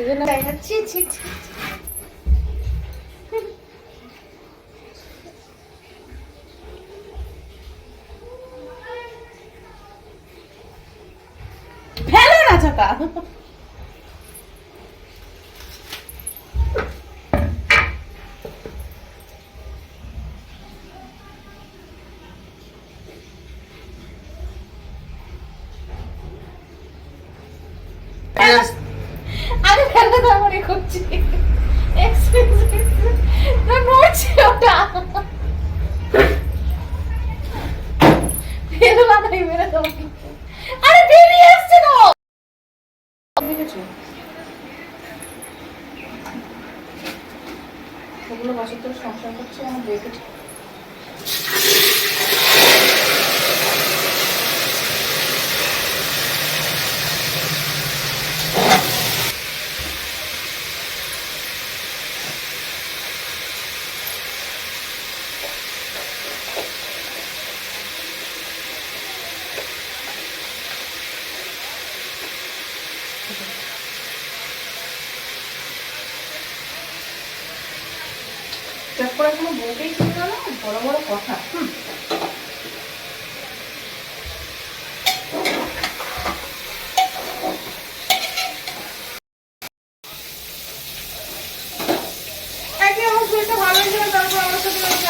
এই জন্য ফেলো না চাকা আমি ফেলে দেওয়া মনে করছি না ওটা আরে আসছে। দেখেছ ধরে সংসার করছে আমার দেখে চট করে কোনো বউকেই ছিল না, বড় বড় কথা। হুম।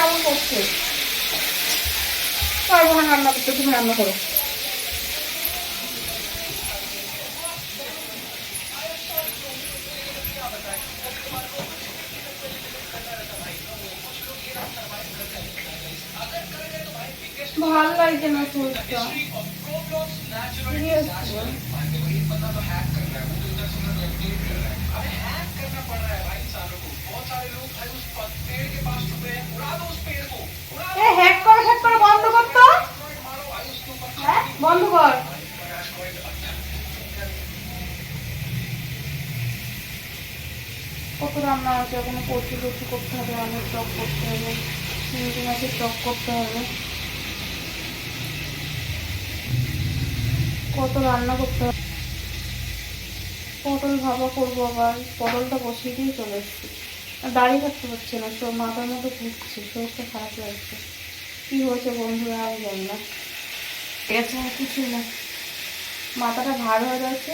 আমার করছে? পারব না রান্না করতে তুমি রান্না করো। ভালো লাগছে না তো। হ্যাঁ, কত রান্না আছে? এখনও কচু কচু করতে হবে অনেক টক করতে হবে চিংড়ি মাছের টক করতে হবে। কত রান্না করতে হবে। পটল ভাবা করব আবার। পটলটা বসিয়ে দিয়ে চলে এসেছি। দাঁড়িয়ে থাকতে পারছে না সব মাথার মধ্যে ঘুরছে, শরীরটা খারাপ লাগছে। কি হয়েছে বন্ধুরা, আমি জানি না। আর কিছু না। মাথাটা ভার হয়ে যাচ্ছে।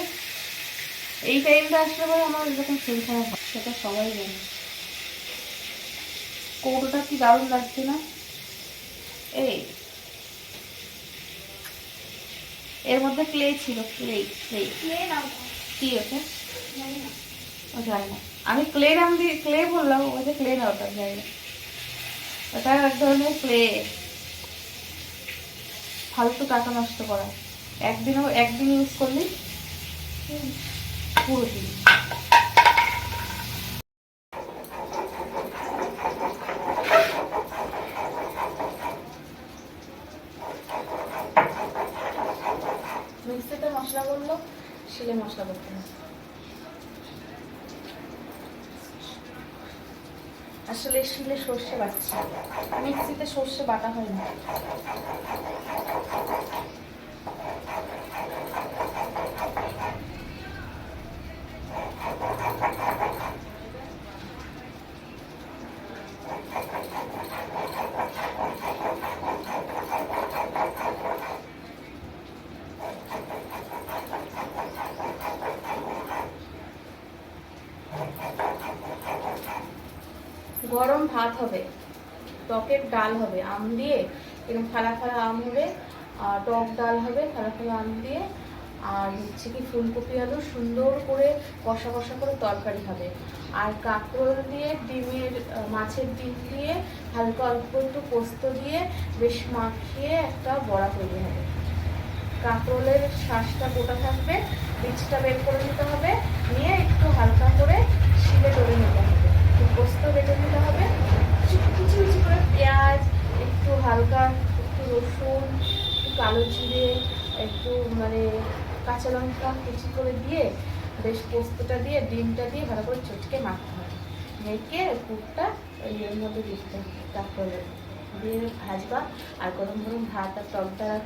এই টাইমটা আসলে পরে আমার এরকম শরীর খারাপ হয়, সেটা সবাই জানে। কৌটোটা কি দারুণ লাগছে না? এই এর মধ্যে ক্লে ছিল ক্লে ক্লে কি। ওটা? ও জানি না। আমি ক্লে নাম দিয়ে ক্লে বললাম ও যে ক্লে না ওটা জানি না। ওটা এক ধরনের ক্লে ফালতু টাকা নষ্ট করা। একদিনও একদিন ইউজ করলি? পুরো দিন মিক্সিতে মশলা করল, শিলে মশলা করতে হবে। আসলে শিলে সর্ষে বাটছে মিক্সিতে সর্ষে বাটা হয় না গরম ভাত হবে, টকের ডাল হবে, আম দিয়ে এরকম ফালা ফালা আম হবে, আর টক ডাল হবে, ফালা ফালা আম দিয়ে, আর হচ্ছে কি ফুলকপি আলু সুন্দর করে কষা কষা করে তরকারি হবে। আর কাঁকরোল দিয়ে ডিমের মাছের ডিম দিয়ে হালকা অল্প একটু পোস্ত দিয়ে বেশ মাখিয়ে একটা বড়া তৈরি হবে। কাঁকরোলের শ্বাসটা গোটা থাকবে, বীজটা বের করে নিতে হবে, নিয়ে একটু হালকা করে শিলে করে নিতে হবে। একটু পোস্ত বেটে নিতে হবে। কিছু কুচি করে পেঁয়াজ, একটু হালকা, একটু রসুন, একটু কালো জিরে, একটু মানে কাঁচা লঙ্কা কুচি করে দিয়ে বেশ পোস্তটা দিয়ে, ডিমটা দিয়ে ভালো করে চটকে মাখতে হবে। মেখে ওই এর মধ্যে দিতে তারপরে দিয়ে ভাজবা আর গরম গরম ভাত আর টক ডাল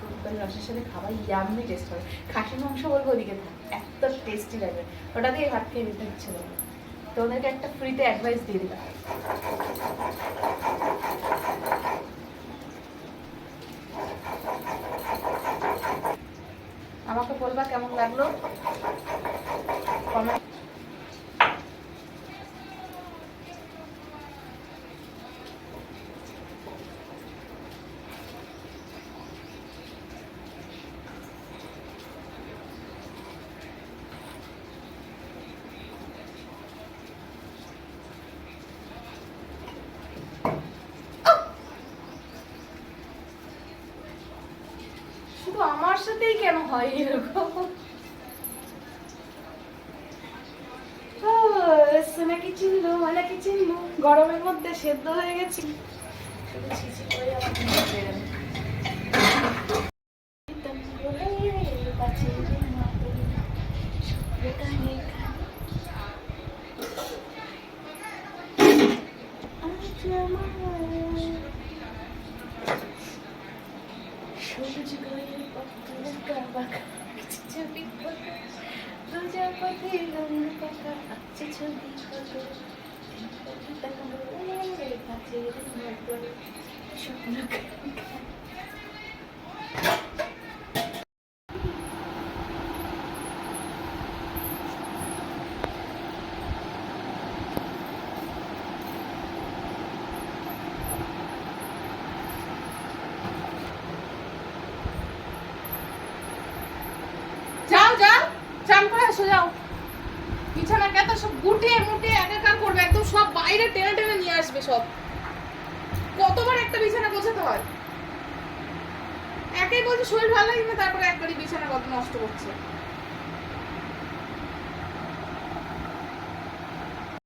রসের সাথে খাবার ইয়াম্মি টেস্ট হবে। খাসির মাংস বলব ওদিকে থাক, এত টেস্টি লাগবে ওটা দিয়ে ভাত খেয়ে নিতে ইচ্ছে করবে তো ওদেরকে একটা ফ্রিতে অ্যাডভাইস দিয়ে দিলাম। আমাকে বলবা কেমন লাগল? কমেন্ট সাথেই কেন হয় এরকম? সোনাকি চিল্লু মালাকি চিনল গরমের মধ্যে সেদ্ধ হয়ে গেছি। সবুজ গায়ের পাতার কাবাকা ছবি ফটো প্রজাপতি রঙ পাকা আছে ছবি ফটো স্বপ্ন বিছানাকে এত সব গুটে মুটে একাকার করবে, একদম সব বাইরে টেনে টেনে নিয়ে আসবে সব। কতবার একটা বিছানা গোছাতে হয়? একেই বলছে, শরীর ভালো লাগে না তারপরে একবারই বিছানা কত নষ্ট করছে।